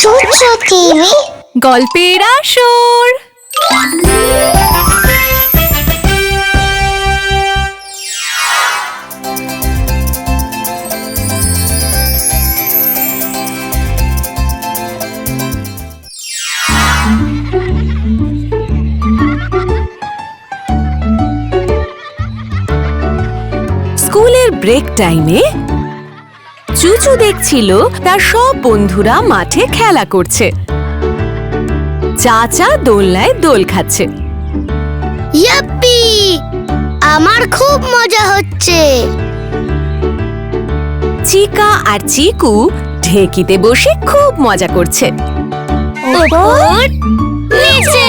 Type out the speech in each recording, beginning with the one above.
চুচু টিভি গল্পের আসর। স্কুলের ব্রেক টাইমে চুচু দেখছিল তার সব বন্ধুরা মাঠে খেলা করছে। চাচা দোলনায় দোল খাচ্ছে। ইয়াপ্পি! আমার খুব মজা হচ্ছে। চিকা আর চিকু ঢেকিতে বসে খুব মজা করছে। ওপর নিচে!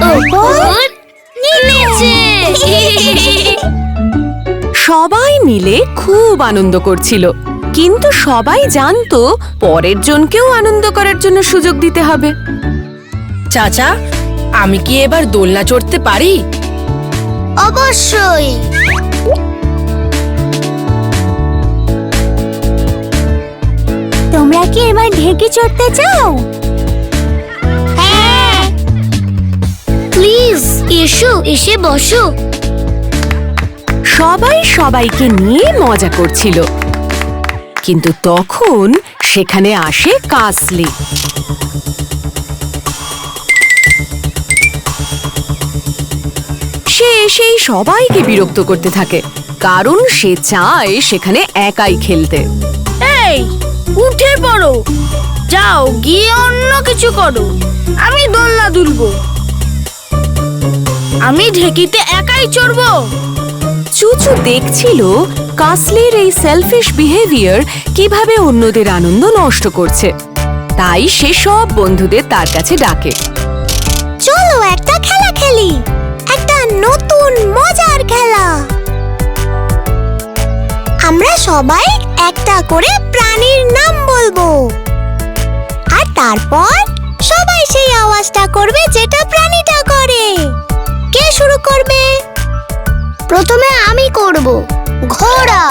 ওপর নিচে! সবাই মিলে খুব আনন্দ করছিল। কিন্তু সবাই জানতো পরের জনকেও আনন্দ করার জন্য সুযোগ দিতে হবে। চাচা আমি কি এবার দোলনা চড়তে পারি? অবশ্যই। তোমরা কি এবার ঢেকে চড়তে চাও? হ্যাঁ। প্লিজ এসো এসে বসো। সবাই সবাইকে নিয়ে মজা করছিল। কিন্তু তখন সেখানে আসে কাসলি সে এসেই সবাইকে বিরক্ত করতে থাকে, কারণ সে চায় সেখানে একাই খেলতে। এই, উঠে পড়ো। যাও, গিয়ে অন্য কিছু করো। আমি দোলনা দুলবো। আমি ঢেকিতে একাই চড়বো। চুচু দেখছিল কাসলির এই সেলফিশ বিহেভিয়ার কীভাবে অন্যদের আনন্দ নষ্ট করছে। তাই সে সব বন্ধুদের তার কাছে ডাকে। চলো একটা খেলা খেলি। একটা নতুন, মজার খেলা। আমরা সবাই একটা করে প্রাণীর নাম বলব। আর তারপর সবাই সেই আওয়াজটা করবে যেটা প্রথমে আমি করব। ঘোড়া।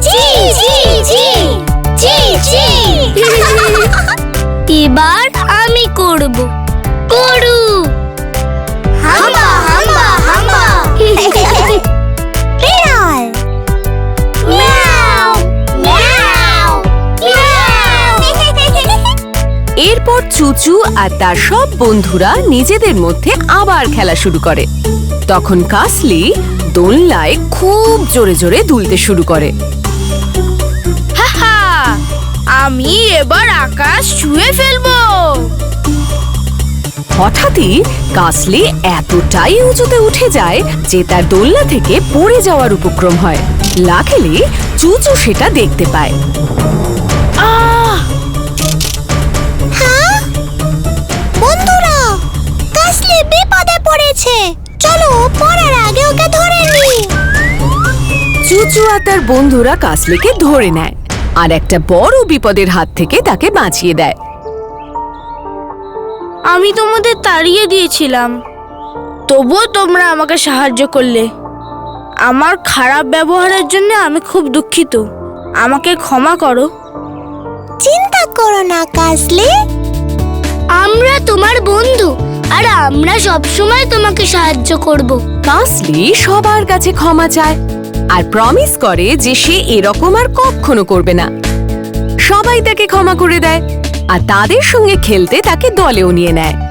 জি জি জি জি জি এবার আমি করব। গরু। হাম্বা হাম্বা হাম্বা বিড়াল। মিয়াও মিয়াও মিয়াও। এরপর চুচু আর তার সব বন্ধুরা নিজেদের মধ্যে আবার খেলা শুরু করে। তখন কাসলি দোলনায় খুব জোরে জোরে দুলতে শুরু করে। আমি এবার আকাশ ছুঁয়ে ফেলব। হঠাৎই কাসলি এতটাই উঁচুতে উঠে যায় যে তার দোলনা থেকে পড়ে যাওয়ার উপক্রম হয়। লাখেলি চুচু সেটা দেখতে পায়। আর তার বন্ধুরা কাসলিকে ধরে নেয়। আর একটা বড় বিপদের হাত থেকে তাকে বাঁচিয়ে দেয়। আমি তোমাদের তাড়িয়ে দিয়েছিলাম। তবুও তোমরা আমাকে সাহায্য করলে। আমার খারাপ ব্যবহারের জন্য আমি খুব দুঃখিত। আমাকে ক্ষমা করো। চিন্তা করো না কাসলি। আমরা তোমার বন্ধু আর আমরা সবসময় তোমাকে সাহায্য করব। কাসলি সবার কাছে ক্ষমা চায়। আর প্রমিস করে যে সে এরকম আর কখনো করবে না। সবাই তাকে ক্ষমা করে দেয় আর তাদের সঙ্গে খেলতে তাকে দলেও নিয়ে নেয়।